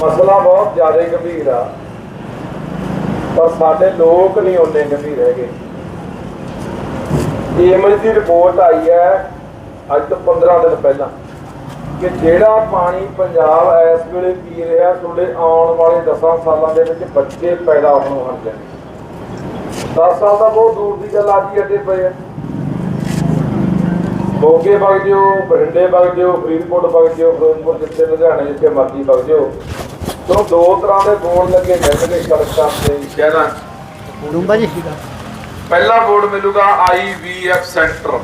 ਮਸਲਾ ਬਹੁਤ ਜ਼ਿਆਦਾ ਗੰਭੀਰ ਆ। ਪਰ ਸਾਡੇ ਲੋਕ ਨਹੀਂ ਉਹਨੇ ਗੰਭੀਰ ਹੈਗੇ। ਏਮਜ ਦੀ ਰਿਪੋਰਟ ਆਈ ਹੈ ਅੱਜ ਤੋਂ 15 ਦਿਨ ਪਹਿਲਾਂ ਕਿ ਜਿਹੜਾ ਪਾਣੀ ਪੰਜਾਬ ਇਸ ਵੇਲੇ ਪੀ ਰਿਹਾ, ਤੁਹਾਡੇ ਆਉਣ ਵਾਲੇ 10 ਸਾਲਾਂ ਦੇ ਵਿੱਚ ਬੱਚੇ ਪੈਦਾ ਹੋਣ ਹਟ 10 ਸਾਲ ਦਾ ਬਹੁਤ ਦੂਰ ਦੀ ਗੱਲ ਅੱਜ ਹੀ ਅੱਡੇ ਪਏ ਆ। ਮੋਗੇ ਵਗ ਜਿਓ ਬਰਿੰਡੇ ਵਗ ਜਿਓ ਫਰੀਦਕੋਟ ਵਗ ਜਿਓ ਫਿਰੋਜ਼ਪੁਰ ਜਿੱਥੇ ਲੁਧਿਆਣੇ ਜਿੱਥੇ ਮਰਜ਼ੀ ਵਗ ਜਿਓ। ਤੋਂ ਦੋ ਤਰ੍ਹਾਂ ਦੇ ਬੋਰਡ ਲੱਗੇ ਮਿਲਣਗੇ ਸੜਕਾਂ ਤੇ ਸ਼ਹਿਰਾਂ। ਰੂੰਬਾ ਜੀ। ਪਹਿਲਾ ਬੋਰਡ ਮਿਲੂਗਾ ਆਈਵੀਐਫ ਸੈਂਟਰ।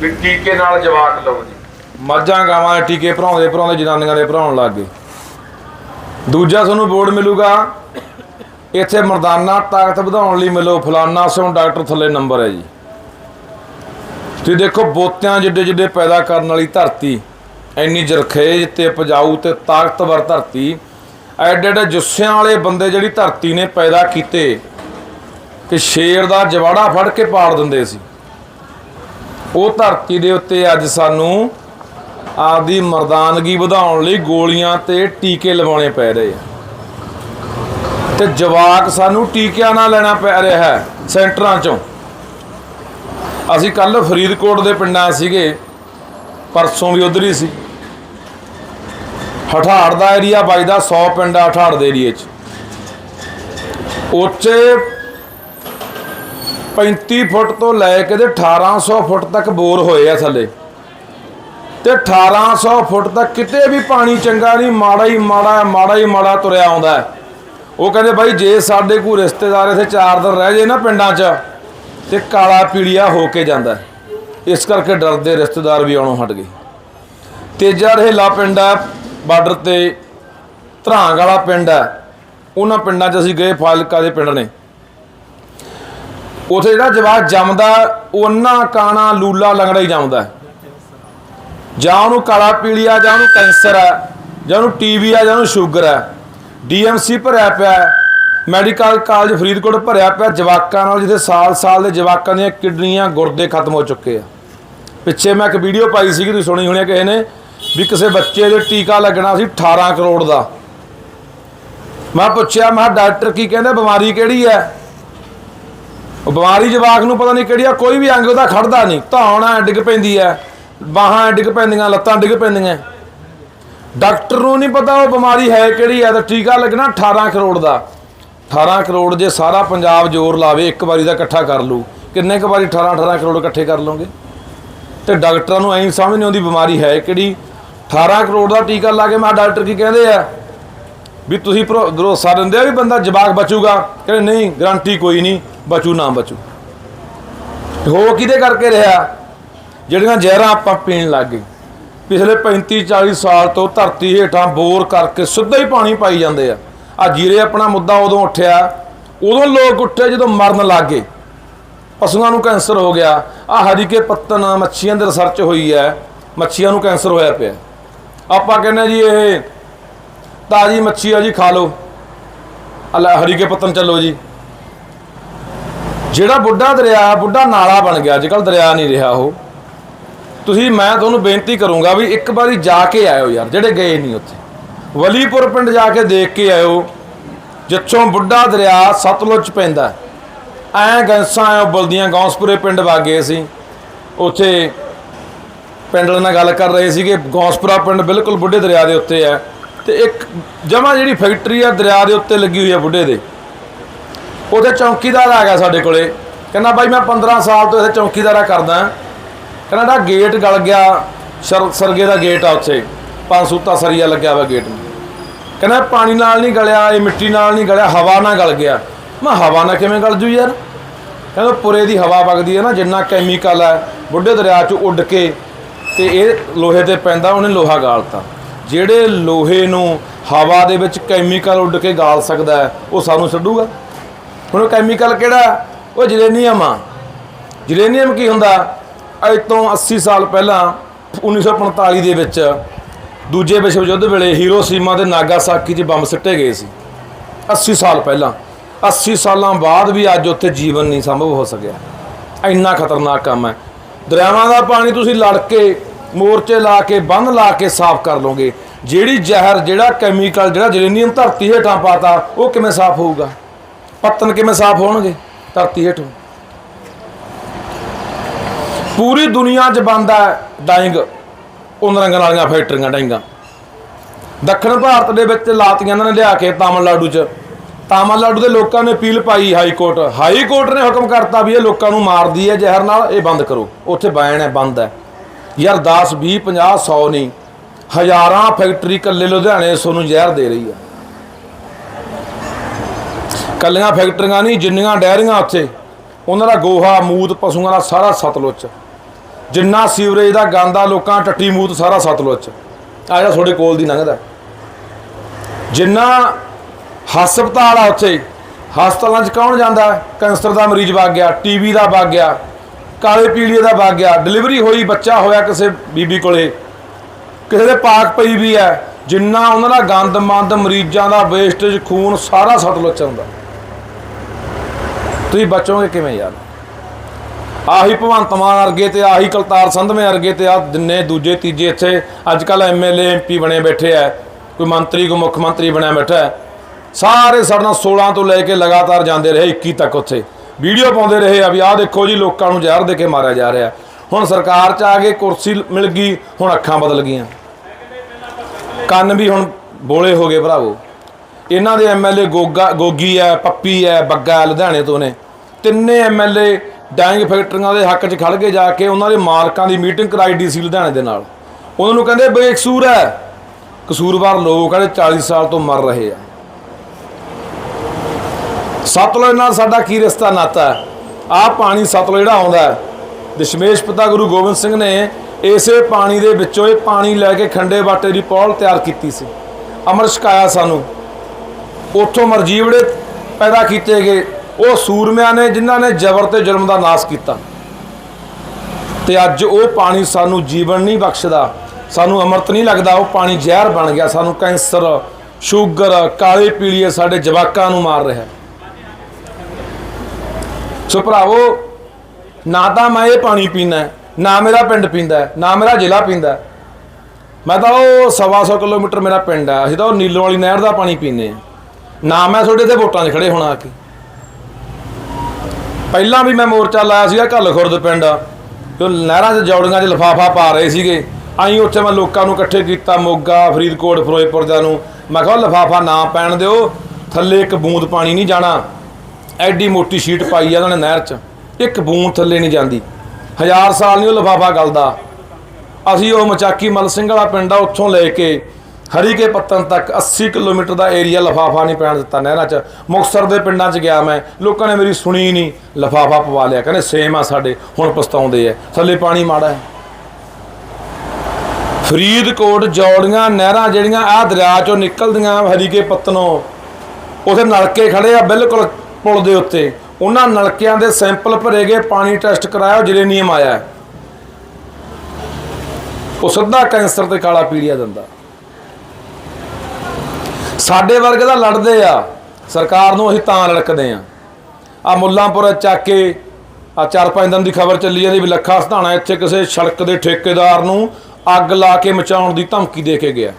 ਵੀ ਟੀਕੇ ਨਾਲ ਜਵਾਕ ਲਓ ਜੀ। ਮੱਝਾਂ ਗਾਵਾਂ ਦੇ ਟੀਕੇ ਭਰਾਉਂਦੇ ਭਰਾਉਂਦੇ ਜਨਾਨੀਆਂ ਦੇ ਭਰਾਉਣ ਲੱਗ ਗਏ। ਦੂਜਾ ਤੁਹਾਨੂੰ ਬੋਰਡ ਮਿਲੂਗਾ ਇੱਥੇ ਮਰਦਾਨਾ ਤਾਕਤ ਵਧਾਉਣ ਲਈ ਮਿਲੋ ਫਲਾਨਾ ਸੋਂ ਡਾਕਟਰ ਥੱਲੇ ਨੰਬਰ ਹੈ ਜੀ। ਤੁਸੀਂ ਦੇਖੋ ਬੋਤਿਆਂ ਜਿੱਡੇ ਜਿੱਡੇ ਪੈਦਾ ਕਰਨ ਵਾਲੀ ਧਰਤੀ, ਇੰਨੀ ਜਰਖੇਜ ਤੇ ਉਪਜਾਊ ਤੇ ਤਾਕਤਵਰ ਧਰਤੀ, ਐਡੇ ਐਡੇ ਜੁੱਸਿਆਂ ਵਾਲੇ ਬੰਦੇ ਜਿਹੜੀ ਧਰਤੀ ਨੇ ਪੈਦਾ ਕੀਤੇ, ਕਿ ਸ਼ੇਰ ਦਾ ਜਵਾੜਾ ਫੜ ਕੇ ਪਾੜ ਦਿੰਦੇ ਸੀ। ਉਹ ਧਰਤੀ ਦੇ ਉੱਤੇ ਅੱਜ ਸਾਨੂੰ ਆਪਦੀ ਮਰਦਾਨਗੀ ਵਧਾਉਣ ਲਈ ਗੋਲੀਆਂ ਤੇ ਟੀਕੇ ਲਵਾਉਣੇ ਪੈ ਰਹੇ ਆ। ਤੇ ਜਵਾਕ ਸਾਨੂੰ ਟੀਕਿਆਂ ਨਾਲ ਲੈਣਾ ਪੈ ਰਿਹਾ ਹੈ, ਸੈਂਟਰਾਂ ਚੋਂ। ਅਸੀਂ ਕੱਲ ਫਰੀਦਕੋਟ ਦੇ ਪਿੰਡਾਂ ਸੀਗੇ, ਪਰਸੋਂ ਵੀ ਉਧਰ ਹੀ ਸੀ। ਹਠਾੜ ਦਾ ਏਰੀਆ ਵੱਜਦਾ 100 ਪਿੰਡ ਆ ਹਠਾੜ ਦੇ ਏਰੀਏ 'ਚ। ਉੱਚੇ 35 ਫੁੱਟ ਤੋਂ ਲੈ ਕੇ ਤੇ 1800 ਫੁੱਟ ਤੱਕ ਬੋਰ ਹੋਏ ਆ ਥੱਲੇ। ਤੇ 1800 ਫੁੱਟ ਤੱਕ ਕਿਤੇ ਵੀ ਪਾਣੀ ਚੰਗਾ ਨਹੀਂ, ਮਾੜਾ ਹੀ ਮਾੜਾ ਮਾੜਾ ਹੀ ਮਾੜਾ ਤੁਰਿਆ ਆਉਂਦਾ। ਉਹ ਕਹਿੰਦੇ ਬਾਈ, ਜੇ ਸਾਡੇ ਕੋਈ ਰਿਸ਼ਤੇਦਾਰ ਇੱਥੇ ਚਾਰ ਦਿਨ ਰਹਿ ਜੇ ਨਾ ਪਿੰਡਾਂ 'ਚ ਤੇ ਕਾਲਾ ਪੀਲੀਆ ਹੋ ਕੇ ਜਾਂਦਾ ਇਸ ਕਰਕੇ ਡਰਦੇ ਰਿਸ਼ਤੇਦਾਰ ਵੀ ਆਉਣੋਂ ਹਟ ਗਏ। ਤੇਜਾ ਰਹੇਲਾ ਪਿੰਡ ਹੈ, ਬਾਰਡਰ ਤੇ ਧਰਾਂਗ ਵਾਲਾ ਪਿੰਡ ਹੈ। ਉਹਨਾਂ ਪਿੰਡਾਂ 'ਚ ਅਸੀਂ ਗਏ, ਫਾਜ਼ਿਲਕਾ ਦੇ ਪਿੰਡ ਨੇ। ਉਥੇ ਜਿਹੜਾ ਜਵਾਕ ਜੰਮਦਾ, ਉਹਨਾਂ ਕਾਣਾ ਲੂਲਾ ਲੰਗੜਾ ਹੀ ਜੰਮਦਾ ਜਾਂ ਉਹਨੂੰ ਕਾਲਾ ਪੀਲੀਆ, ਜਾਂ ਉਹਨੂੰ ਕੈਂਸਰ ਹੈ, ਜਾਂ ਉਹਨੂੰ ਟੀਵੀ ਆ ਜਾਂ ਉਹਨੂੰ ਸ਼ੂਗਰ ਹੈ। ਡੀਐਮਸੀ ਭਰਿਆ ਪਿਆ ਮੈਡੀਕਲ ਕਾਲਜ ਫਰੀਦਕੋਟ ਭਰਿਆ ਪਿਆ ਜਵਾਕਾਂ ਨਾਲ ਜਿੱਥੇ ਸਾਲ-ਸਾਲ ਦੇ ਜਵਾਕਾਂ ਦੀਆਂ ਕਿਡਨੀਆਂ ਗੁਰਦੇ ਖਤਮ ਹੋ ਚੁੱਕੇ ਆ। ਪਿੱਛੇ ਮੈਂ ਇੱਕ ਵੀਡੀਓ ਪਾਈ ਸੀਗੀ ਤੁਸੀਂ ਸੁਣੀ ਹੋਣੀ ਹੈ ਕਿਸੇ ਨੇ ਵੀ ਕਿਸੇ ਬੱਚੇ ਦੇ ਟੀਕਾ ਲੱਗਣਾ ਸੀ 18 ਕਰੋੜ ਦਾ। ਮੈਂ ਪੁੱਛਿਆ ਮੈਂ ਕਿਹਾ, ਡਾਕਟਰ ਕੀ ਕਹਿੰਦੇ ਬਿਮਾਰੀ ਕਿਹੜੀ ਹੈ ਉਹ ਬਿਮਾਰੀ ਜਵਾਕ ਨੂੰ ਪਤਾ ਨਹੀਂ ਕਿਹੜੀ ਆ ਕੋਈ ਵੀ ਅੰਗ ਉਹਦਾ ਖੜਦਾ ਨਹੀਂ ਧੌਣਾ ਡਿੱਗ ਪੈਂਦੀ ਹੈ ਬਾਹਾਂ ਡਿੱਗ ਪੈਂਦੀਆਂ ਲੱਤਾਂ ਡਿੱਗ ਪੈਂਦੀਆਂ। ਡਾਕਟਰ ਨੂੰ ਨਹੀਂ ਪਤਾ ਉਹ ਬਿਮਾਰੀ ਹੈ ਕਿਹੜੀ ਹੈ ਤਾਂ ਟੀਕਾ ਲੱਗਣਾ 18 ਕਰੋੜ ਦਾ। 18 ਕਰੋੜ ਜੇ ਸਾਰਾ ਪੰਜਾਬ ਜ਼ੋਰ ਲਾਵੇ, ਇੱਕ ਵਾਰੀ ਦਾ ਇਕੱਠਾ ਕਰ ਲੂ ਕਿੰਨੇ ਕੁ ਵਾਰੀ 18 18 ਕਰੋੜ ਇਕੱਠੇ ਕਰ ਲਓਗੇ? ਤੇ ਡਾਕਟਰਾਂ ਨੂੰ ਐਂ ਸਮਝ ਨਹੀਂ ਆਉਂਦੀ ਬਿਮਾਰੀ ਹੈ ਕਿਹੜੀ। 18 ਕਰੋੜ ਦਾ ਟੀਕਾ ਲਾ ਕੇ ਮੈਂ ਡਾਕਟਰ ਕੀ ਕਹਿੰਦੇ ਆ? ਵੀ ਤੁਸੀਂ ਭਰੋ- ਭਰੋਸਾ ਦਿੰਦੇ ਆ ਵੀ ਬੰਦਾ ਜਵਾਕ ਬਚੂਗਾ। ਕਹਿੰਦੇ ਨਹੀਂ, ਗਰੰਟੀ ਕੋਈ ਨਹੀਂ, ਬਚੂ ਨਾ ਬਚੂ। ਹੋ ਕਿਹਦੇ ਕਰਕੇ ਰਿਹਾ? ਜਿਹੜੀਆਂ ਜ਼ਹਿਰਾਂ ਆਪਾਂ ਪੀਣ ਲੱਗ ਗਏ। ਪਿਛਲੇ 35 40 ਸਾਲ ਤੋਂ ਧਰਤੀ ਹੇਠਾਂ ਬੋਰ ਕਰਕੇ ਸਿੱਧਾ ਹੀ ਪਾਣੀ ਪਾਈ ਜਾਂਦੇ ਆ। ਆ ਜੀਰੇ ਆਪਣਾ ਮੁੱਦਾ ਉਦੋਂ ਉੱਠਿਆ, ਉਦੋਂ ਲੋਕ ਉੱਠੇ ਜਦੋਂ ਮਰਨ ਲੱਗ ਗਏ। ਪਸ਼ੂਆਂ ਨੂੰ ਕੈਂਸਰ ਹੋ ਗਿਆ। ਆ ਹਰੀਕੇ ਪੱਤਨ ਮੱਛੀਆਂ ਦੀ ਰਿਸਰਚ ਹੋਈ ਹੈ, ਮੱਛੀਆਂ ਨੂੰ ਕੈਂਸਰ ਹੋਇਆ ਪਿਆ। ਆਪਾਂ ਕਹਿੰਦੇ ਜੀ ਇਹ ਤਾਜੀ ਮੱਛੀ ਆ ਜੀ, ਖਾ ਲਓ। ਅੱਲਾ ਹਰੀਕੇ ਪੱਤਨ ਚੱਲੋ ਜੀ। ਜਿਹੜਾ ਬੁੱਢਾ ਦਰਿਆ, ਬੁੱਢਾ ਨਾਲਾ ਬਣ ਗਿਆ ਅੱਜ ਕੱਲ ਦਰਿਆ ਨਹੀਂ ਰਿਹਾ ਉਹ। ਤੁਸੀਂ, ਮੈਂ ਤੁਹਾਨੂੰ ਬੇਨਤੀ ਕਰੂੰਗਾ ਵੀ ਇੱਕ ਵਾਰੀ ਜਾ ਕੇ ਆਇਓ ਯਾਰ, ਜਿਹੜੇ ਗਏ ਨਹੀਂ ਉੱਥੇ। ਵਲੀਪੁਰ ਪਿੰਡ ਜਾ ਕੇ ਦੇਖ ਕੇ ਆਇਓ, ਜਿੱਥੋਂ ਬੁੱਢਾ ਦਰਿਆ ਸਤਲੁਜ 'ਚ ਪੈਂਦਾ ਐ ਗੰਸਾਂ ਐ ਬਲਦੀਆਂ ਗੌਂਸਪੁਰੇ ਪਿੰਡ ਵਾਗੇ ਸੀ ਉੱਥੇ ਪਿੰਡ ਨਾਲ ਗੱਲ ਕਰ ਰਹੇ ਸੀਗੇ, ਗੌਂਸਪੁਰਾ ਪਿੰਡ ਬਿਲਕੁਲ ਬੁੱਢੇ ਦਰਿਆ ਦੇ ਉੱਤੇ ਹੈ। ਤੇ ਇੱਕ ਜਮਾ ਜਿਹੜੀ ਫੈਕਟਰੀ ਆ, ਦਰਿਆ ਦੇ ਉੱਤੇ ਲੱਗੀ ਹੋਈ ਆ ਬੁੱਢੇ ਦੇ। ਉਹਦੇ ਚੌਕੀਦਾਰ ਆ ਗਿਆ ਸਾਡੇ ਕੋਲੇ। ਕਹਿੰਦਾ, ਬਾਈ, ਮੈਂ 15 ਸਾਲ ਤੋਂ ਇੱਥੇ ਚੌਕੀਦਾਰਾ ਕਰਦਾ ਕਹਿੰਦਾ ਦਾ ਗੇਟ ਗਲ ਗਿਆ, ਸਰ, ਸਰਗੇ ਦਾ ਗੇਟ ਆ ਉੱਥੇ। ਪੰਜ ਸੂਤਾ ਸਰੀਆ ਲੱਗਿਆ ਵਾ ਗੇਟ ਨੂੰ। ਕਹਿੰਦਾ ਪਾਣੀ ਨਾਲ ਨਹੀਂ ਗਲਿਆ, ਇਹ ਮਿੱਟੀ ਨਾਲ ਨਹੀਂ ਗਲਿਆ, ਹਵਾ ਨਾਲ ਗਲ ਗਿਆ। ਮੈਂ ਹਵਾ ਨਾਲ ਕਿਵੇਂ ਗਲ ਜੂ ਯਾਰ? ਕਹਿੰਦਾ ਪੁਰੇ ਦੀ ਹਵਾ ਵਗਦੀ ਹੈ ਨਾ, ਜਿੰਨਾ ਕੈਮੀਕਲ ਹੈ, ਬੁੱਢੇ ਦਰਿਆ 'ਚ ਉੱਡ ਕੇ ਤੇ ਇਹ ਲੋਹੇ ਤੇ ਪੈਂਦਾ, ਉਹਨੇ ਲੋਹਾ ਗਾਲਤਾ। ਜਿਹੜੇ ਲੋਹੇ ਨੂੰ ਹਵਾ ਦੇ ਵਿੱਚ ਕੈਮੀਕਲ ਉੱਡ ਕੇ ਗਾਲ ਸਕਦਾ ਉਹ ਸਾਨੂੰ ਛੱਡੂਗਾ। ਹੁਣ ਉਹ ਕੈਮੀਕਲ ਕਿਹੜਾ ਉਹ ਜਰੇਨੀਅਮ ਆ। ਜਰੇਨੀਅਮ ਕੀ ਹੁੰਦਾ? ਅੱਜ ਤੋਂ 80 ਸਾਲ ਪਹਿਲਾਂ 1945 ਦੇ ਵਿੱਚ ਦੂਜੇ ਵਿਸ਼ਵ ਯੁੱਧ ਵੇਲੇ ਹੀਰੋਸ਼ੀਮਾ ਤੇ ਨਾਗਾਸਾਕੀ 'ਚ ਬੰਬ ਸਿੱਟੇ ਗਏ ਸੀ। 80 ਸਾਲ ਪਹਿਲਾਂ 80 ਸਾਲਾਂ ਬਾਅਦ ਵੀ ਅੱਜ ਉੱਥੇ ਜੀਵਨ ਨਹੀਂ ਸੰਭਵ ਹੋ ਸਕਿਆ। ਇੰਨਾ ਖਤਰਨਾਕ ਕੰਮ ਹੈ। ਦਰਿਆਵਾਂ ਦਾ ਪਾਣੀ ਤੁਸੀਂ ਲੜ ਕੇ, ਮੋਰਚੇ ਲਾ ਕੇ, ਬੰਨ ਲਾ ਕੇ ਸਾਫ਼ ਕਰ ਲਓਗੇ। ਜਿਹੜੀ ਜ਼ਹਿਰ, ਜਿਹੜਾ ਕੈਮੀਕਲ, ਜਿਹੜਾ ਜਰੇਨੀਅਮ ਧਰਤੀ ਹੇਠਾਂ ਪਾਤਾ, ਉਹ ਕਿਵੇਂ ਸਾਫ਼ ਹੋਊਗਾ? ਪੱਤਨ ਕਿਵੇਂ ਸਾਫ਼ ਹੋਣਗੇ? ਧਰਤੀ ਹੇਠੋਂ। ਪੂਰੀ ਦੁਨੀਆ 'ਚ ਬੰਦ ਡਾਇੰਗ। ਉਹਨਾਂ ਰੰਗਾਂ ਵਾਲੀਆਂ ਫੈਕਟਰੀਆਂ ਡਾਈਂਗਾਂ ਦੱਖਣ ਭਾਰਤ ਦੇ ਵਿੱਚ ਲਾਤੀਆਂ ਇਹਨਾਂ ਨੇ ਲਿਆ ਕੇ ਤਾਮਿਲਨਾਡੂ 'ਚ। ਤਾਮਿਲਨਾਡੂ ਦੇ ਲੋਕਾਂ ਨੇ ਅਪੀਲ ਪਾਈ ਹਾਈ ਕੋਰਟ। ਹਾਈ ਕੋਰਟ ਨੇ ਹੁਕਮ ਕਰਤਾ ਵੀ ਇਹ ਲੋਕਾਂ ਨੂੰ ਮਾਰਦੀ ਹੈ ਜ਼ਹਿਰ ਨਾਲ, ਇਹ ਬੰਦ ਕਰੋ। ਉੱਥੇ ਬੈਨ ਹੈ, ਬੰਦ ਹੈ। ਯਾਰ 10 20 50 100 ਨਹੀਂ। ਹਜ਼ਾਰਾਂ ਫੈਕਟਰੀ ਕੱਲੇ ਲੁਧਿਆਣੇ ਸੋਨੂੰ ਜ਼ਹਿਰ ਦੇ ਰਹੀ ਹੈ। ਕੱਲੀਆਂ ਫੈਕਟਰੀਆਂ ਨਹੀਂ, ਜਿੰਨੀਆਂ ਡੈਰੀਆਂ ਉੱਥੇ। ਉਹਨਾਂ ਦਾ ਗੋਹਾ, ਮੂਤ, ਪਸ਼ੂਆਂ ਦਾ ਸਾਰਾ ਸਤਲੁਜ। ਜਿੰਨਾ ਸੀਵਰੇਜ ਦਾ ਗੰਦਾ ਲੋਕਾਂ ਟੱਟੀ ਮੂਤ ਸਾਰਾ ਸਤਲੁਜ। 'ਚ ਆ ਜਿਹੜਾ ਤੁਹਾਡੇ ਕੋਲ ਦੀ ਲੰਘਦਾ। ਜਿੰਨਾ ਹਸਪਤਾਲ ਆ ਉੱਥੇ, ਹਸਪਤਾਲਾਂ 'ਚ ਕੌਣ ਜਾਂਦਾ? ਕੈਂਸਰ ਦਾ ਮਰੀਜ਼ ਵਗ ਗਿਆ ਟੀਵੀ ਦਾ ਵਗ ਗਿਆ, ਕਾਲੇ ਪੀਲੀਏ ਦਾ ਵਗ ਗਿਆ, ਡਿਲੀਵਰੀ ਹੋਈ, ਬੱਚਾ ਹੋਇਆ ਕਿਸੇ ਬੀਬੀ ਕੋਲੇ। ਕਿਸੇ ਦੇ ਪਾਕ ਪਈ ਵੀ ਹੈ। ਜਿੰਨਾ ਉਹਨਾਂ ਦਾ ਗੰਦ ਮੰਦ ਮਰੀਜ਼ਾਂ ਦਾ ਵੇਸਟੇਜ ਖੂਨ ਸਾਰਾ ਸਤਲੁਜ 'ਚ ਆਉਂਦਾ ਤੁਸੀਂ ਬਚੋਗੇ ਕਿਵੇਂ ਯਾਰ? ਆਹੀ ਭਗਵੰਤ ਮਾਨ ਅਰਗੇ ਤੇ ਆਹੀ ਕਲਤਾਰ ਸੰਧਵੇਂ ਅਰਗੇ ਤੇ ਆ ਜਿੰਨੇ ਦੂਜੇ ਤੀਜੇ ਇੱਥੇ ਅੱਜ ਕੱਲ ਐਮਐਲਏ ਐਮਪੀ ਬਣੇ ਬੈਠੇ ਆ ਕੋਈ ਮੰਤਰੀ ਕੋਈ ਮੁੱਖ ਮੰਤਰੀ ਬਣਿਆ ਬੈਠਾ ਸਾਰੇ ਸਾਡੇ ਨਾਲ 16 ਤੋਂ ਲੈ ਕੇ ਲਗਾਤਾਰ ਜਾਂਦੇ ਰਹੇ 21 ਤੱਕ ਉੱਥੇ। ਵੀਡੀਓ ਪਾਉਂਦੇ ਰਹੇ ਆ ਵੀ ਆਹ ਦੇਖੋ ਜੀ ਲੋਕਾਂ ਨੂੰ ਜ਼ਹਿਰ ਦੇ ਕੇ ਮਾਰਿਆ ਜਾ ਰਿਹਾ। ਹੁਣ ਸਰਕਾਰ ਚ ਆ ਗਏ ਕੁਰਸੀ ਮਿਲ ਗਈ ਹੁਣ ਅੱਖਾਂ ਬਦਲ ਗਈਆਂ। ਕੰਨ ਵੀ ਹੁਣ ਬੋਲੇ ਹੋ ਗਏ ਭਰਾਵੋ। ਇਹਨਾਂ ਦੇ ਐਮਐਲਏ ਗੋਗਾ ਗੋਗੀ ਹੈ ਪੱਪੀ ਹੈ ਬੱਗਾ ਹੈ, ਲੁਧਿਆਣੇ ਤੋਂ ਨੇ। ਤਿੰਨੇ ਐਮਐਲਏ ਡਾਇੰਗ ਫੈਕਟਰੀਆਂ ਦੇ ਹੱਕ 'ਚ ਖੜ ਕੇ ਜਾ ਕੇ ਉਹਨਾਂ ਦੇ ਮਾਲਕਾਂ ਦੀ ਮੀਟਿੰਗ ਕਰਾਈ ਡੀਸੀ ਲੁਧਿਆਣੇ ਦੇ ਨਾਲ। ਉਹਨਾਂ ਨੂੰ ਕਹਿੰਦੇ ਬੇਕਸੂਰ ਹੈ। ਕਸੂਰਵਾਰ ਲੋਕ ਜਿਹੜੇ 40 ਸਾਲ ਤੋਂ ਮਰ ਰਹੇ ਆ। ਸਤਲੁਜ ਨਾਲ ਸਾਡਾ ਕੀ ਰਿਸ਼ਤਾ ਨਾਤਾ ਹੈ? ਆਹ ਪਾਣੀ ਸਤਲੁਜ ਜਿਹੜਾ ਆਉਂਦਾ ਦਸ਼ਮੇਸ਼ ਪਿਤਾ ਗੁਰੂ ਗੋਬਿੰਦ ਸਿੰਘ ਨੇ ਇਸੇ ਪਾਣੀ ਦੇ ਵਿੱਚੋਂ ਇਹ ਪਾਣੀ ਲੈ ਕੇ ਖੰਡੇ ਬਾਟੇ ਦੀ ਪੌਲ ਤਿਆਰ ਕੀਤੀ ਸੀ। ਅਮਰ ਛਕਾਇਆ ਸਾਨੂੰ। ਉੱਥੋਂ ਮਰਜੀਵੜੇ ਪੈਦਾ ਕੀਤੇ ਗਏ। ਉਹ ਸੂਰਮਿਆਂ ਨੇ, ਜਿਨ੍ਹਾਂ ਨੇ ਜ਼ਬਰ ਤੇ ਜ਼ੁਲਮ ਦਾ ਨਾਸ਼ ਕੀਤਾ। ਤੇ ਅੱਜ ਉਹ ਪਾਣੀ ਸਾਨੂੰ ਜੀਵਨ ਨਹੀਂ ਬਖਸ਼ਦਾ, ਸਾਨੂੰ ਅੰਮ੍ਰਿਤ ਨਹੀਂ ਲੱਗਦਾ, ਉਹ ਪਾਣੀ ਜ਼ਹਿਰ ਬਣ ਗਿਆ। ਸਾਨੂੰ ਕੈਂਸਰ, ਸ਼ੂਗਰ, ਕਾਲੇ ਪੀਲੀਏ ਸਾਡੇ ਜਵਾਕਾਂ ਨੂੰ ਮਾਰ ਰਿਹਾ। ਸੋ ਭਰਾਵੋ, ਨਾ ਤਾਂ ਮੈਂ ਇਹ ਪਾਣੀ ਪੀਣਾ ਨਾ ਮੇਰਾ ਪਿੰਡ ਪੀਂਦਾ, ਨਾ ਮੇਰਾ ਜ਼ਿਲ੍ਹਾ ਪੀਂਦਾ। ਮੈਂ ਤਾਂ ਉਹ ਸਵਾ ਸੌ ਕਿਲੋਮੀਟਰ ਮੇਰਾ ਪਿੰਡ ਹੈ ਅਸੀਂ ਤਾਂ ਉਹ ਨੀਲੋ ਵਾਲੀ ਨਹਿਰ ਦਾ ਪਾਣੀ ਪੀਂਦੇ ਹਾਂ ਨਾ ਮੈਂ ਤੁਹਾਡੇ ਤੇ ਵੋਟਾਂ 'ਚ ਖੜੇ ਹੋਣਾ ਆ ਕੇ। ਪਹਿਲਾਂ ਵੀ ਮੈਂ ਮੋਰਚਾ ਲਾਇਆ ਸੀਗਾ ਘੱਲ ਖੁਰਦ ਪਿੰਡ, ਜੋ ਨਹਿਰਾਂ 'ਚ ਜੌੜੀਆਂ 'ਚ ਲਫਾਫਾ ਪਾ ਰਹੇ ਸੀਗੇ। ਆਈ ਉੱਥੇ ਮੈਂ ਲੋਕਾਂ ਨੂੰ ਇਕੱਠੇ ਕੀਤਾ, ਮੋਗਾ, ਫਰੀਦਕੋਟ, ਫਿਰੋਜ਼ਪੁਰ ਦਾ ਨੂੰ। ਮੈਂ ਕਿਹਾ ਲਫਾਫਾ ਨਾ ਪੈਣ ਦਿਓ, ਥੱਲੇ ਇੱਕ ਬੂੰਦ ਪਾਣੀ ਨਹੀਂ ਜਾਣਾ। ਐਡੀ ਮੋਟੀ ਸ਼ੀਟ ਪਾਈ ਆ ਉਹਨਾਂ ਨੇ ਨਹਿਰ 'ਚ। ਇੱਕ ਬੂੰਦ ਥੱਲੇ ਨਹੀਂ ਜਾਂਦੀ। ਹਜ਼ਾਰ ਸਾਲ ਨਹੀਂ ਉਹ ਲਫਾਫਾ ਗਲਦਾ। ਅਸੀਂ ਉਹ ਮਚਾਕੀ ਮਲ ਸਿੰਘ ਵਾਲਾ ਪਿੰਡ ਆ, ਉੱਥੋਂ ਲੈ ਕੇ ਹਰੀ ਕੇ ਪੱਤਨ ਤੱਕ 80 ਕਿਲੋਮੀਟਰ ਦਾ ਏਰੀਆ ਲਫਾਫਾ ਨਹੀਂ ਪੈਣ ਦਿੱਤਾ ਨਹਿਰਾਂ 'ਚ। ਮੁਕਸਰ ਦੇ ਪਿੰਡਾਂ 'ਚ ਗਿਆ ਮੈਂ। ਲੋਕਾਂ ਨੇ ਮੇਰੀ ਸੁਣੀ ਨਹੀਂ। ਲਫਾਫਾ ਪਵਾ ਲਿਆ। ਕਹਿੰਦੇ ਸੇਮ ਆ ਸਾਡੇ। ਹੁਣ ਪਛਤਾਉਂਦੇ ਆ। ਥੱਲੇ ਪਾਣੀ ਮਾੜਾ ਹੈ। ਫਰੀਦਕੋਟ ਜੌੜੀਆਂ ਨਹਿਰਾਂ ਜਿਹੜੀਆਂ ਆਹ ਦਰਿਆ 'ਚੋਂ ਨਿਕਲਦੀਆਂ ਹਰੀ ਕੇ ਪੱਤਨੋਂ ਉਥੇ ਨਲਕੇ ਖੜੇ ਆ ਬਿਲਕੁਲ ਪੁਲ ਦੇ ਉੱਤੇ। ਉਹਨਾਂ ਨਲਕਿਆਂ ਦੇ ਸੈਂਪਲ ਭਰੇ ਗਏ, ਪਾਣੀ ਟੈਸਟ ਕਰਾਇਆ, ਉਹ ਨਿਯਮ ਆਇਆ ਉਹ ਸਿੱਧਾ ਕੈਂਸਰ ਤੇ ਕਾਲਾ ਪੀਲੀਆ ਦਿੰਦਾ। ਸਾਡੇ ਵਰਗ ਦਾ ਲੜਦੇ ਆ। ਸਰਕਾਰ ਨੂੰ ਅਸੀਂ ਤਾਂ ਲੜਕਦੇ ਆ। ਆ ਮੁੱਲਾਂਪੁਰ ਚੱਕ ਕੇ ਆ ਚਾਰ ਪੰਜ ਦਿਨ ਦੀ ਖਬਰ ਚੱਲੀ ਜਾਂਦੀ ਵੀ ਲੱਖਾ ਸਧਾਣਾ ਇੱਥੇ ਕਿਸੇ ਸੜਕ ਦੇ ਠੇਕੇਦਾਰ ਨੂੰ ਅੱਗ ਲਾ ਕੇ ਮਚਾਉਣ ਦੀ ਧਮਕੀ ਦੇ ਕੇ ਗਿਆ।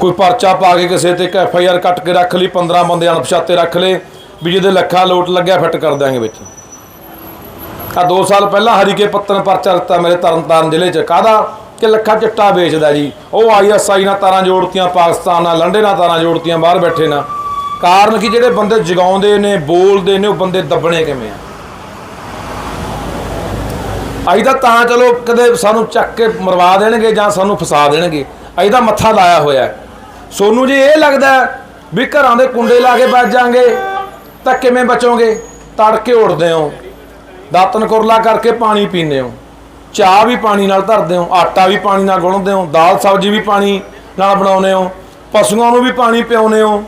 ਕੋਈ ਪਰਚਾ ਪਾ ਕੇ ਕਿਸੇ ਤੇ ਐਫ ਆਈ ਆਰ ਕੱਟ ਕੇ ਰੱਖ ਲਈ 15 ਬੰਦੇ ਅਣਪਛਾਤੇ ਰੱਖ ਲਏ, ਵੀ ਜਿਹਦੇ ਲੱਖਾਂ ਲੋਟ ਲੱਗਿਆ ਫਿੱਟ ਕਰ ਦਿਆਂਗੇ ਵਿੱਚ। ਆ 2 ਸਾਲ ਪਹਿਲਾਂ ਹਰੀਕੇ ਪੱਤਨ ਪਰਚਾ ਦਿੱਤਾ ਮੇਰੇ ਤਰਨਤਾਰਨ ਜ਼ਿਲ੍ਹੇ 'ਚ। ਕਾਹਦਾ? ਕਿ ਲੱਖਾਂ ਚਿੱਟਾ ਵੇਚਦਾ ਜੀ। ਉਹ ਆਈਐਸਆਈ ਨਾਲ ਤਾਰਾਂ ਜੋੜਤੀਆਂ, ਪਾਕਿਸਤਾਨ ਨਾਲ ਲੰਡੇ ਨਾਲ ਤਾਰਾਂ ਜੋੜਤੀਆਂ, ਬਾਹਰ ਬੈਠੇ ਨਾ। ਕਾਰਨ ਕਿ? ਜਿਹੜੇ ਬੰਦੇ ਜਗਾਉਂਦੇ ਨੇ, ਬੋਲਦੇ ਨੇ, ਉਹ ਬੰਦੇ ਦੱਬਣੇ ਕਿਵੇਂ ਆ? ਅਸੀਂ ਤਾਂ ਚਲੋ ਕਦੇ ਸਾਨੂੰ ਚੱਕ ਕੇ ਮਰਵਾ ਦੇਣਗੇ ਜਾਂ ਸਾਨੂੰ ਫਸਾ ਦੇਣਗੇ। ਅਸੀਂ ਤਾਂ ਮੱਥਾ ਲਾਇਆ ਹੋਇਆ ਸੋਨੂੰ ਜੀ, ਇਹ ਲੱਗਦਾ ਵੀ ਘਰਾਂ ਦੇ ਕੁੰਡੇ ਲਾ ਕੇ ਬਚ ਜਾਾਂਗੇ ਤਾਂ ਕਿਵੇਂ ਬਚੋਗੇ? ਤੜਕੇ ਉੱਠਦੇ ਹੋ, ਦਾਤਨ ਕੁਰਲਾ ਕਰਕੇ ਪਾਣੀ ਪੀਂਦੇ ਹੋ। ਚਾਹ ਵੀ ਪਾਣੀ ਨਾਲ ਧਰਦੇ ਹੋ, ਆਟਾ ਵੀ ਪਾਣੀ ਨਾਲ ਗੁੰਨਦੇ ਹੋ, ਦਾਲ ਸਬਜ਼ੀ ਵੀ ਪਾਣੀ ਨਾਲ ਬਣਾਉਂਦੇ ਹੋ, ਪਸ਼ੂਆਂ ਨੂੰ ਵੀ ਪਾਣੀ ਪਿਆਉਂਦੇ ਹੋ,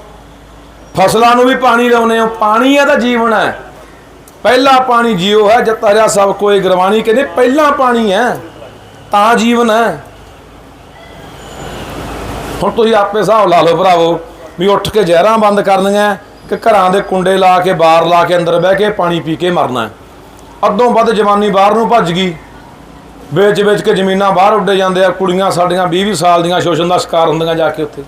ਫਸਲਾਂ ਨੂੰ ਵੀ ਪਾਣੀ ਲਾਉਂਦੇ ਹੋ, ਪਾਣੀ ਹੈ ਤਾਂ ਜੀਵਨ ਹੈ। ਪਹਿਲਾ ਪਾਣੀ ਜੀਉ ਹੈ, ਜਦ ਤਰਿਆ ਸਭ ਕੋਈ ਗਰਵਾਣੀ ਕਹਿੰਦੇ, ਪਹਿਲਾ ਪਾਣੀ ਹੈ, ਤਾਂ ਜੀਵਨ ਹੈ। ਹੁਣ ਤੁਸੀਂ ਆਪੇ ਹਿਸਾਬ ਲਾ ਲਓ ਭਰਾਵੋ, ਵੀ ਉੱਠ ਕੇ ਜ਼ਹਿਰਾਂ ਬੰਦ ਕਰਨੀਆਂ, ਕਿ ਘਰਾਂ ਦੇ ਕੁੰਡੇ ਲਾ ਕੇ, ਬਾਹਰ ਲਾ ਕੇ, ਅੰਦਰ ਬਹਿ ਕੇ ਪਾਣੀ ਪੀ ਕੇ ਮਰਨਾ ਅੱਧੋਂ ਵੱਧ ਜਵਾਨੀ ਬਾਹਰ ਨੂੰ ਭੱਜ ਗਈ। ਵੇਚ ਵੇਚ ਕੇ ਜ਼ਮੀਨਾਂ ਬਾਹਰ ਉੱਡੇ ਜਾਂਦੇ ਆ, ਕੁੜੀਆਂ ਸਾਡੀਆਂ 20 20 ਸਾਲ ਦੀਆਂ ਸ਼ੋਸ਼ਣ ਦਾ ਸ਼ਿਕਾਰ ਹੁੰਦੀਆਂ ਜਾ ਕੇ ਉੱਥੇ।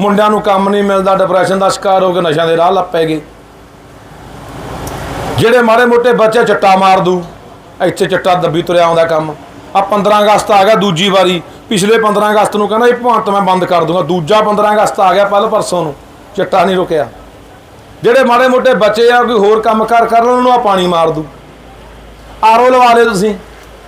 ਮੁੰਡਿਆਂ ਨੂੰ ਕੰਮ ਨਹੀਂ ਮਿਲਦਾ ਡਿਪਰੈਸ਼ਨ ਦਾ ਸ਼ਿਕਾਰ ਹੋ ਕੇ ਨਸ਼ਿਆਂ ਦੇ ਰਾਹ ਲੱਗ ਪੈ ਗਏ। ਜਿਹੜੇ ਮਾੜੇ ਮੋਟੇ ਬੱਚੇ ਚੱਟਾ ਮਾਰ ਦੂ, ਇੱਥੇ ਚੱਟਾ ਦੱਬੀ ਤੁਰਿਆ ਆਉਂਦਾ ਕੰਮ। ਆ 15 ਅਗਸਤ ਆ ਗਿਆ ਦੂਜੀ ਵਾਰੀ। ਪਿਛਲੇ 15 ਅਗਸਤ ਨੂੰ ਕਹਿੰਦਾ, ਇਹ ਭਾਂਤ ਮੈਂ ਬੰਦ ਕਰ ਦੂੰਗਾ। ਦੂਜਾ 15 ਅਗਸਤ ਆ ਗਿਆ ਪਹਿਲ ਪਰਸੋਂ ਨੂੰ। ਚੱਟਾ ਨਹੀਂ ਰੁਕਿਆ। ਜਿਹੜੇ ਮਾੜੇ ਮੋਟੇ ਬੱਚੇ ਆ, ਕੋਈ ਹੋਰ ਕੰਮ ਕਰ ਕਰ ਉਹਨਾਂ ਨੂੰ ਆ ਪਾਣੀ ਮਾਰ ਦੂ। ਆਰਓ ਲਵਾ ਲਿਓ ਤੁਸੀਂ।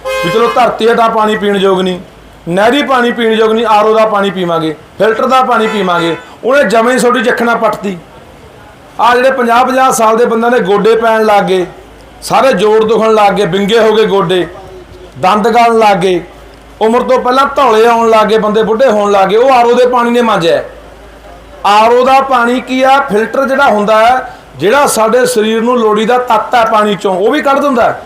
ਵੀ ਚਲੋ ਧਰਤੀ ਹਟਾ ਪਾਣੀ ਪੀਣ ਯੋਗ ਨਹੀਂ, ਨਹਿਰੀ ਪਾਣੀ ਪੀਣ ਯੋਗ ਨਹੀਂ ਆਰਓ ਦਾ ਪਾਣੀ ਪੀਵਾਂਗੇ, ਫਿਲਟਰ ਦਾ ਪਾਣੀ ਪੀਵਾਂਗੇ, ਉਹਨੇ ਜਮੇ ਹੀ ਛੋਟੀ ਚੱਖਣਾ ਪੱਟਤੀ। ਆ ਜਿਹੜੇ 50 50 ਸਾਲ ਦੇ ਬੰਦਿਆਂ ਦੇ ਗੋਡੇ ਪੈਣ ਲੱਗ ਗਏ, ਸਾਰੇ ਜੋੜ ਦੁਖਣ ਲੱਗ ਗਏ ਵਿੰਗੇ ਹੋ ਗਏ ਗੋਡੇ, ਦੰਦ ਗਲਣ ਲੱਗ ਗਏ, ਉਮਰ ਤੋਂ ਪਹਿਲਾਂ ਧੌਲੇ ਆਉਣ ਲੱਗ ਗਏ, ਬੰਦੇ ਬੁੱਢੇ ਹੋਣ ਲੱਗ ਗਏ, ਉਹ ਆਰਓ ਦੇ ਪਾਣੀ ਨੇ ਮਾਂਜਿਆ ਆਰਓ ਦਾ ਪਾਣੀ ਕੀ ਆ? ਫਿਲਟਰ ਜਿਹੜਾ ਹੁੰਦਾ ਹੈ, ਜਿਹੜਾ ਸਾਡੇ ਸਰੀਰ ਨੂੰ ਲੋੜੀਦਾ ਤੱਤ ਹੈ ਪਾਣੀ ਚੋਂ, ਉਹ ਵੀ ਕੱਢ ਦਿੰਦਾ ਹੈ।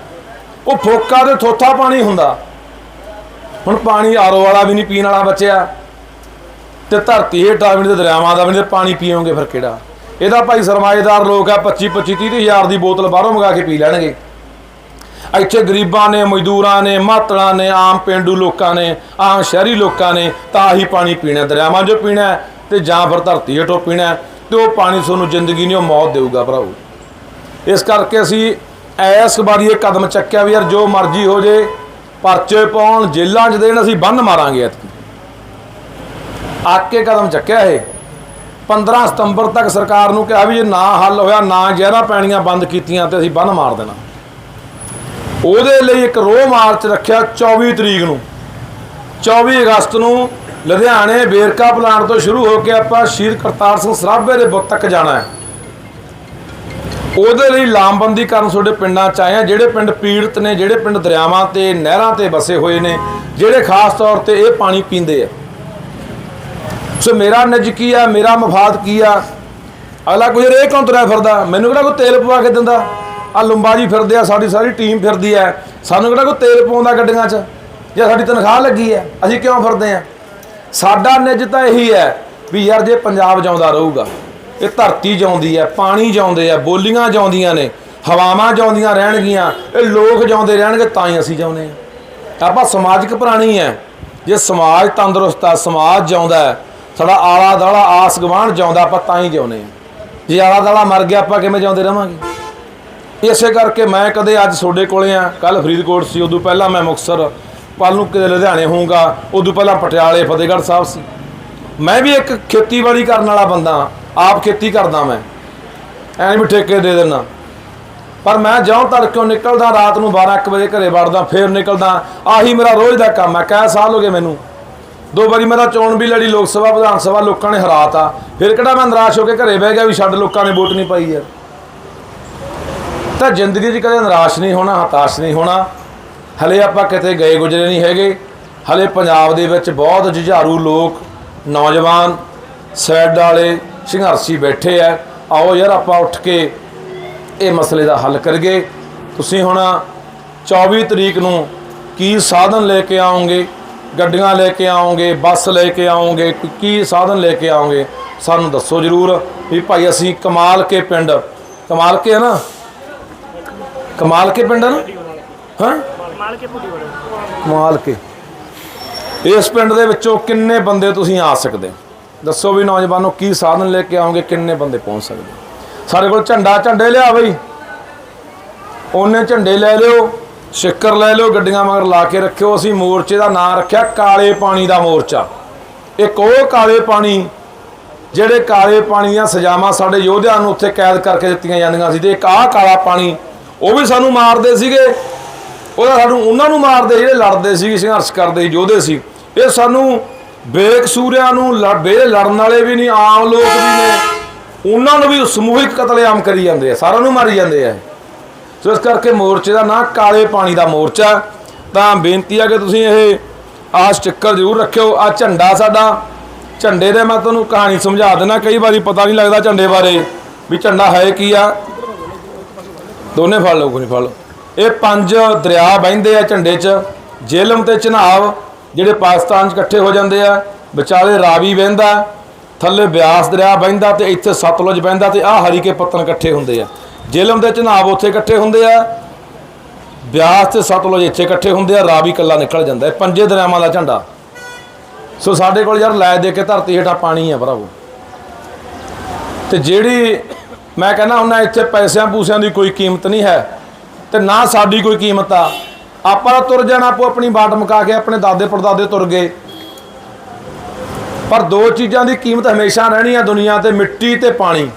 ਉਹ ਫੋਕਾ ਤੇ ਥੋਥਾ ਪਾਣੀ ਹੁੰਦਾ। ਹੁਣ ਪਾਣੀ ਆਰਓ ਵਾਲਾ ਵੀ ਨਹੀਂ ਪੀਣ ਵਾਲਾ ਬਚਿਆ। ਤੇ ਧਰਤੀ ਹੇਠਾਂ ਵੀ ਨਹੀਂ ਤੇ ਦਰਿਆਵਾਂ ਦਾ ਵੀ ਨਹੀਂ ਤੇ ਪਾਣੀ ਪੀਓਗੇ ਫਿਰ ਕਿਹੜਾ? ਇਹਦਾ ਭਾਈ ਸਰਮਾਏਦਾਰ ਲੋਕ ਆ 25 25 30 ਹਜ਼ਾਰ ਦੀ ਬੋਤਲ ਬਾਹਰੋਂ ਮੰਗਾ ਕੇ ਪੀ ਲੈਣਗੇ। ਇੱਥੇ ਗਰੀਬਾਂ ਨੇ, ਮਜ਼ਦੂਰਾਂ ਨੇ, ਮਾਤੜਾਂ ਨੇ, ਆਮ ਪਿੰਡੂ ਲੋਕਾਂ ਨੇ, ਆਮ ਸ਼ਹਿਰੀ ਲੋਕਾਂ ਨੇ ਤਾਂ ਹੀ ਪਾਣੀ ਪੀਣਾ। ਦਰਿਆਵਾਂ 'ਚੋਂ ਪੀਣਾ ਹੈ ਤੇ ਜਾਂ ਫਿਰ ਧਰਤੀ ਹੇਠੋਂ ਪੀਣਾ ਹੈ ਤੇ ਉਹ ਪਾਣੀ ਤੁਹਾਨੂੰ ਜ਼ਿੰਦਗੀ ਨਹੀਂ, ਉਹ ਮੌਤ ਦੇਊਗਾ ਭਰਾਓ। ਇਸ ਕਰਕੇ ਅਸੀਂ ਐਸ ਵਾਰੀ ਇਹ ਕਦਮ ਚੱਕਿਆ ਵੀ ਯਾਰ ਜੋ ਮਰਜ਼ੀ ਹੋ ਜੇ, ਪਰਚੇ ਪਾਉਣ ਜੇਲਾਂ 'ਚ ਦੇਣ, ਅਸੀਂ ਬੰਨ ਮਾਰਾਂਗੇ ਐਤਕੀ। ਆਕੇ ਕਦਮ ਚੱਕਿਆ ਇਹ। 15 ਸਤੰਬਰ ਤੱਕ ਸਰਕਾਰ ਨੂੰ ਕਿਹਾ ਵੀ ਜੇ ਨਾ ਹੱਲ ਹੋਇਆ, ਨਾ ਜ਼ਹਿਰਾਂ ਪੈਣੀਆਂ ਬੰਦ ਕੀਤੀਆਂ ਤੇ ਅਸੀਂ ਬੰਨ ਮਾਰ ਦੇਣਾ। ਉਹਦੇ ਲਈ ਇੱਕ ਰੋਹ ਮਾਰਚ ਰੱਖਿਆ 24 ਤਰੀਕ ਨੂੰ। 24 ਅਗਸਤ ਨੂੰ ਲੁਧਿਆਣੇ ਵੇਰਕਾ ਪਲਾਂਟ ਤੋਂ ਸ਼ੁਰੂ ਹੋ ਕੇ ਆਪਾਂ ਸ਼ਹੀਦ ਕਰਤਾਰ ਸਿੰਘ ਸਰਾਭੇ ਦੇ ਬੁੱਤ ਤੱਕ ਜਾਣਾ ਹੈ। ਉਹਦੇ ਲਈ ਲਾਮਬੰਦੀ ਕਰਨ ਤੁਹਾਡੇ ਪਿੰਡਾਂ ਚ ਆਏ ਆ। ਜਿਹੜੇ ਪਿੰਡ ਪੀੜਤ ਨੇ, ਜਿਹੜੇ ਪਿੰਡ ਦਰਿਆਵਾਂ ਤੇ, ਨਹਿਰਾਂ ਤੇ ਵਸੇ ਹੋਏ ਨੇ, ਜਿਹੜੇ ਖਾਸ ਤੌਰ ਤੇ ਇਹ ਪਾਣੀ ਪੀਂਦੇ ਆ। ਸੋ ਮੇਰਾ ਨਿੱਜ ਕੀ ਆ, ਮੇਰਾ ਮਫਾਦ ਕੀ ਆ? ਅਗਲਾ ਕੋਈ ਰੇ ਕਿਉਂ ਤੁਰਿਆ ਫਿਰਦਾ? ਮੈਨੂੰ ਕਿਹੜਾ ਕੋਈ ਤੇਲ ਪਵਾ ਕੇ ਦਿੰਦਾ? ਆ ਲੰਬਾ ਜੀ ਫਿਰਦੇ ਆ, ਸਾਡੀ ਸਾਰੀ ਟੀਮ ਫਿਰਦੀ ਆ। ਸਾਨੂੰ ਕਿਹੜਾ ਕੋਈ ਤੇਲ ਪਾਉਂਦਾ ਗੱਡੀਆਂ 'ਚ? ਜਾਂ ਸਾਡੀ ਤਨਖਾਹ ਲੱਗੀ ਆ? ਅਸੀਂ ਕਿਉਂ ਫਿਰਦੇ ਆ? ਸਾਡਾ ਨਿੱਜ ਤਾਂ ਇਹੀ ਹੈ ਵੀ ਯਾਰ, ਜੇ ਪੰਜਾਬ ਜਾਉਂਦਾ ਰਹੂਗਾ ਇਹ ਧਰਤੀ ਜਾਉਂਦੀ ਹੈ, ਪਾਣੀ ਜਾਉਂਦੇ ਆ, ਬੋਲੀਆਂ ਜਾਉਂਦੀਆਂ ਨੇ, ਹਵਾਵਾਂ ਜਾਉਂਦੀਆਂ ਰਹਿਣਗੀਆਂ, ਇਹ ਲੋਕ ਜਾਉਂਦੇ ਰਹਿਣਗੇ, ਤਾਂ ਹੀ ਅਸੀਂ ਜਾਉਂਦੇ ਆ ਆਪਾਂ ਸਮਾਜਿਕ ਪ੍ਰਾਣੀ ਹੈ। ਜੇ ਸਮਾਜ ਤੰਦਰੁਸਤ ਆ, ਸਮਾਜ ਜਿਉਂਦਾ ਸਾਡਾ ਆਲਾ ਦਾਲਾ ਆਸ ਗਵਾਂਢ ਜਿਉਂਦਾ, ਆਪਾਂ ਤਾਂ ਹੀ ਜਿਉਂਦੇ ਆ ਜੇ ਆਲਾ ਦਾਲਾ ਮਰ ਗਿਆ, ਆਪਾਂ ਕਿਵੇਂ ਜਾਉਂਦੇ ਰਵਾਂਗੇ ਇਸੇ ਕਰਕੇ ਮੈਂ ਕਦੇ ਅੱਜ ਤੁਹਾਡੇ ਕੋਲੇ ਆ ਕੱਲ ਫਰੀਦਕੋਟ ਸੀ, ਉਦੋਂ ਪਹਿਲਾਂ ਮੈਂ ਮੁਕਤਸਰ ਕੱਲ ਨੂੰ ਕਿਤੇ ਲੁਧਿਆਣੇ ਹੋਊਗਾ, ਉਦੋਂ ਪਹਿਲਾਂ ਪਟਿਆਲੇ, ਫਤਿਹਗੜ੍ਹ ਸਾਹਿਬ ਸੀ। ਮੈਂ ਵੀ ਇੱਕ ਖੇਤੀਬਾੜੀ ਕਰਨ ਵਾਲਾ ਬੰਦਾ ਹਾਂ। ਆਪ ਖੇਤੀ ਕਰਦਾ ਮੈਂ। ਐਂ ਨੀ ਵੀ ਠੇਕੇ ਦੇ ਦੇਣਾ ਪਰ ਮੈਂ ਜਿਉਂ ਤੜਕਿਓਂ ਨਿਕਲਦਾ, ਰਾਤ ਨੂੰ 12 1 ਵਜੇ ਘਰੇ ਵੜਦਾ, ਫੇਰ ਨਿਕਲਦਾ। ਆਹੀ ਮੇਰਾ ਰੋਜ਼ ਦਾ ਕੰਮ ਹੈ ਕਈ ਸਾਲ ਹੋ ਗਏ ਮੈਨੂੰ। ਦੋ ਵਾਰੀ ਮੇਰਾ ਚੋਣ ਵੀ ਲੜੀ, ਲੋਕ ਸਭਾ, ਵਿਧਾਨ ਸਭਾ, ਲੋਕਾਂ ਨੇ ਹਰਾਤਾ। ਫਿਰ ਕਿਹੜਾ ਮੈਂ ਨਿਰਾਸ਼ ਹੋ ਕੇ ਘਰੇ ਬਹਿ ਗਿਆ ਵੀ ਛੱਡ, ਲੋਕਾਂ ਨੇ ਵੋਟ ਨਹੀਂ ਪਾਈ ਯਾਰ। ਤਾਂ ਜ਼ਿੰਦਗੀ 'ਚ ਕਦੇ ਨਿਰਾਸ਼ ਨਹੀਂ ਹੋਣਾ, ਹਤਾਸ਼ ਨਹੀਂ ਹੋਣਾ। ਹਲੇ ਆਪਾਂ ਕਿਤੇ ਗਏ ਗੁਜਰੇ ਨਹੀਂ ਹੈਗੇ। ਹਲੇ ਪੰਜਾਬ ਦੇ ਵਿੱਚ ਬਹੁਤ ਜੁਝਾਰੂ ਲੋਕ, ਨੌਜਵਾਨ, ਸੈਡ ਵਾਲੇ ਸੰਘਰਸ਼ੀ ਬੈਠੇ ਆ। ਆਓ ਯਾਰ, ਆਪਾਂ ਉੱਠ ਕੇ ਇਹ ਮਸਲੇ ਦਾ ਹੱਲ ਕਰੀਏ। ਤੁਸੀਂ ਹੁਣ 24 ਤਰੀਕ ਨੂੰ ਕੀ ਸਾਧਨ ਲੈ ਕੇ ਆਓਗੇ? ਗੱਡੀਆਂ ਲੈ ਕੇ ਆਓਗੇ? ਬੱਸ ਲੈ ਕੇ ਆਓਗੇ? ਕੀ ਸਾਧਨ ਲੈ ਕੇ ਆਓਗੇ? ਸਾਨੂੰ ਦੱਸੋ ਜਰੂਰ ਵੀ ਭਾਈ, ਅਸੀਂ ਕਮਾਲ ਕੇ ਪਿੰਡ, ਕਮਾਲ ਕੇ ਹੈ ਨਾ? ਕਮਾਲ ਕੇ ਪਿੰਡ ਹੈ ਨਾ? ਹਾਂ? ਕਮਾਲ ਕੇ। ਇਸ ਪਿੰਡ ਦੇ ਵਿੱਚੋਂ ਕਿੰਨੇ ਬੰਦੇ ਤੁਸੀਂ ਆ ਸਕਦੇ? ਦੱਸੋ ਵੀ ਨੌਜਵਾਨੋ ਕੀ ਸਾਧਨ ਲੈ ਕੇ ਆਉਂਗੇ ਕਿੰਨੇ ਬੰਦੇ ਪਹੁੰਚ ਸਕਦੇ? ਸਾਡੇ ਕੋਲ ਝੰਡਾ, ਝੰਡੇ ਲਿਆ ਬਈ। ਉਹਨੇ ਝੰਡੇ ਲੈ ਲਿਓ, ਸ਼ਿੱਕਰ ਲੈ ਲਿਓ, ਗੱਡੀਆਂ ਮਗਰ ਲਾ ਕੇ ਰੱਖਿਓ। ਅਸੀਂ ਮੋਰਚੇ ਦਾ ਨਾਂ ਰੱਖਿਆ, ਕਾਲੇ ਪਾਣੀ ਦਾ ਮੋਰਚਾ। ਇੱਕ ਉਹ ਕਾਲੇ ਪਾਣੀ, ਜਿਹੜੇ ਕਾਲੇ ਪਾਣੀ ਦੀਆਂ ਸਜ਼ਾਵਾਂ ਸਾਡੇ ਯੋਧਿਆਂ ਨੂੰ ਉੱਥੇ ਕੈਦ ਕਰਕੇ ਦਿੱਤੀਆਂ ਜਾਂਦੀਆਂ ਸੀ ਤੇ ਇੱਕ ਆਹ ਕਾਲਾ ਪਾਣੀ, ਉਹ ਵੀ ਸਾਨੂੰ ਮਾਰਦੇ ਸੀਗੇ। ਉਹਦਾ ਸਾਨੂੰ, ਉਹਨਾਂ ਨੂੰ ਮਾਰਦੇ, ਜਿਹੜੇ ਲੜਦੇ ਸੀ ਸੰਘਰਸ਼ ਕਰਦੇ ਯੋਧੇ ਸੀ। ਇਹ ਸਾਨੂੰ ਬੇਕਸੂਰਿਆਂ ਨੂੰ ਲੜ- ਬੇ ਲੜਨ ਵਾਲੇ ਵੀ ਨਹੀਂ, ਆਮ ਲੋਕ ਵੀ ਨੇ। ਉਹਨਾਂ ਨੂੰ ਵੀ ਸਮੂਹਿਕ ਕਤਲੇਆਮ ਕਰੀ ਜਾਂਦੇ ਆ, ਸਾਰਿਆਂ ਨੂੰ ਮਾਰੀ ਜਾਂਦੇ ਆ ਸੋ ਇਸ ਕਰਕੇ ਮੋਰਚੇ ਦਾ ਨਾਂ ਕਾਲੇ ਪਾਣੀ ਦਾ ਮੋਰਚਾ। ਤਾਂ ਬੇਨਤੀ ਆ ਕਿ ਤੁਸੀਂ ਇਹ ਆ ਸਟicker ਜ਼ਰੂਰ ਰੱਖਿਓ। ਆ ਝੰਡਾ ਸਾਡਾ, ਝੰਡੇ ਦੇ ਮੈਂ ਤੁਹਾਨੂੰ ਕਹਾਣੀ ਸਮਝਾ ਦੇਣਾ ਕਈ ਵਾਰੀ ਪਤਾ ਨਹੀਂ ਲੱਗਦਾ ਝੰਡੇ ਬਾਰੇ ਵੀ ਝੰਡਾ ਹੈ ਕੀ ਆ। ਦੋਨੇ ਫੜ ਲਓ, ਕੋਈ ਫੜ ਲਓ। ਇਹ ਪੰਜ ਦਰਿਆ ਵਹਿੰਦੇ ਆ ਝੰਡੇ 'ਚ ਜੇਲਮ ਤੇ ਚਨਾਬ ਜਿਹੜੇ ਪਾਕਿਸਤਾਨ 'ਚ ਇਕੱਠੇ ਹੋ ਜਾਂਦੇ ਆ, ਵਿਚਾਲੇ ਰਾਵੀ ਵਹਿੰਦਾ, ਥੱਲੇ ਬਿਆਸ ਦਰਿਆ ਵਹਿੰਦਾ ਤੇ ਇੱਥੇ ਸਤਲੁਜ ਵਹਿੰਦਾ ਤੇ ਆਹ ਹਰੀਕੇ ਪੱਤਨ ਇਕੱਠੇ ਹੁੰਦੇ ਆ। ਜੇਲਮ ਦੇ ਚਨਾਬ ਉੱਥੇ ਇਕੱਠੇ ਹੁੰਦੇ ਆ, ਬਿਆਸ ਤੇ ਸਤਲੁਜ ਇੱਥੇ ਇਕੱਠੇ ਹੁੰਦੇ ਆ, ਰਾਵੀ ਕੱਲਾ ਨਿਕਲ ਜਾਂਦਾ ਇਹ ਪੰਜੇ ਦਰਿਆਵਾਂ ਦਾ ਝੰਡਾ। ਸੋ ਸਾਡੇ ਕੋਲ ਯਾਰ ਲੈ ਦੇ ਕੇ ਧਰਤੀ ਹੇਠਾਂ ਪਾਣੀ ਆ ਭਰਾਵੋ। ਤੇ ਜਿਹੜੀ ਮੈਂ ਕਹਿੰਦਾ ਹੁੰਦਾ ਇੱਥੇ ਪੈਸਿਆਂ ਪੂਸਿਆਂ ਦੀ ਕੋਈ ਕੀਮਤ ਨਹੀਂ ਹੈ ਤੇ ਨਾ ਸਾਡੀ ਕੋਈ ਕੀਮਤ ਆ ਆਪਾਂ ਤਾਂ ਤੁਰ ਜਾਣਾ ਆਪੋ ਆਪਣੀ ਬਾਟ ਮੁਕਾ ਕੇ ਆਪਣੇ ਦਾਦੇ ਪੜਦਾਦੇ ਤੁਰ ਗਏ। ਪਰ ਦੋ ਚੀਜ਼ਾਂ ਦੀ ਕੀਮਤ ਹਮੇਸ਼ਾ ਰਹਿਣੀ ਆ ਦੁਨੀਆ ਤੇ, ਮਿੱਟੀ ਤੇ ਪਾਣੀ।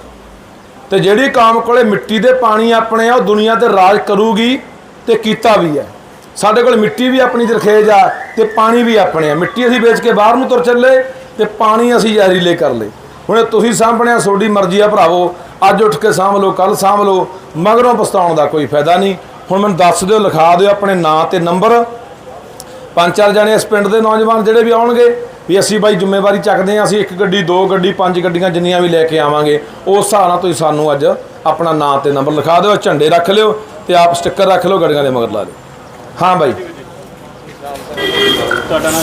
ਤੇ ਜਿਹੜੀ ਕੌਮ ਕੋਲੇ ਮਿੱਟੀ ਦੇ ਪਾਣੀ ਆਪਣੇ ਆ, ਉਹ ਦੁਨੀਆ ਤੇ ਰਾਜ ਕਰੂਗੀ ਤੇ ਕੀਤਾ ਵੀ ਹੈ। ਸਾਡੇ ਕੋਲ ਮਿੱਟੀ ਵੀ ਆਪਣੀ ਜ਼ਰਖੇਜ਼ ਆ ਤੇ ਪਾਣੀ ਵੀ ਆਪਣੇ ਆ। ਮਿੱਟੀ ਅਸੀਂ ਵੇਚ ਕੇ ਬਾਹਰ ਨੂੰ ਤੁਰ ਚੱਲੇ ਤੇ ਪਾਣੀ ਅਸੀਂ ਜ਼ਹਿਰੀਲੇ ਕਰ ਲਏ। ਹੁਣ ਤੁਸੀਂ ਸਾਂਭਣੇ ਆ ਤੁਹਾਡੀ ਮਰਜ਼ੀ ਆ ਭਰਾਵੋ। ਅੱਜ ਉੱਠ ਕੇ ਸਾਂਭ ਲਓ ਕੱਲ ਸਾਂਭ ਲਓ। ਮਗਰੋਂ ਪਛਤਾਉਣ ਦਾ ਕੋਈ ਫਾਇਦਾ ਨਹੀਂ। ਹੁਣ ਮੈਨੂੰ ਦੱਸ ਦਿਓ, ਲਿਖਾ ਦਿਓ ਆਪਣੇ ਨਾਂ ਤੇ ਨੰਬਰ। ਪੰਜ ਚਾਰ ਜਣੇ ਇਸ ਪਿੰਡ ਦੇ ਨੌਜਵਾਨ ਜਿਹੜੇ ਵੀ ਆਉਣਗੇ, ਵੀ ਅਸੀਂ ਬਾਈ ਜ਼ਿੰਮੇਵਾਰੀ ਚੱਕਦੇ ਹਾਂ, ਅਸੀਂ ਇੱਕ ਗੱਡੀ, ਦੋ ਗੱਡੀ, ਪੰਜ ਗੱਡੀਆਂ ਜਿੰਨੀਆਂ ਵੀ ਲੈ ਕੇ ਆਵਾਂਗੇ, ਉਸ ਹਿਸਾਬ ਨਾਲ ਤੁਸੀਂ ਸਾਨੂੰ ਅੱਜ ਆਪਣਾ ਨਾਂ ਤੇ ਨੰਬਰ ਲਿਖਾ ਦਿਓ, ਝੰਡੇ ਰੱਖ ਲਿਓ ਤੇ ਆਪ ਸਟicker ਰੱਖ ਲਓ ਗੱਡੀਆਂ ਦੇ ਮਗਰ ਲਾ ਦਿਓ। ਹਾਂ ਬਾਈ। ਤੁਹਾਡਾ ਨਾਮ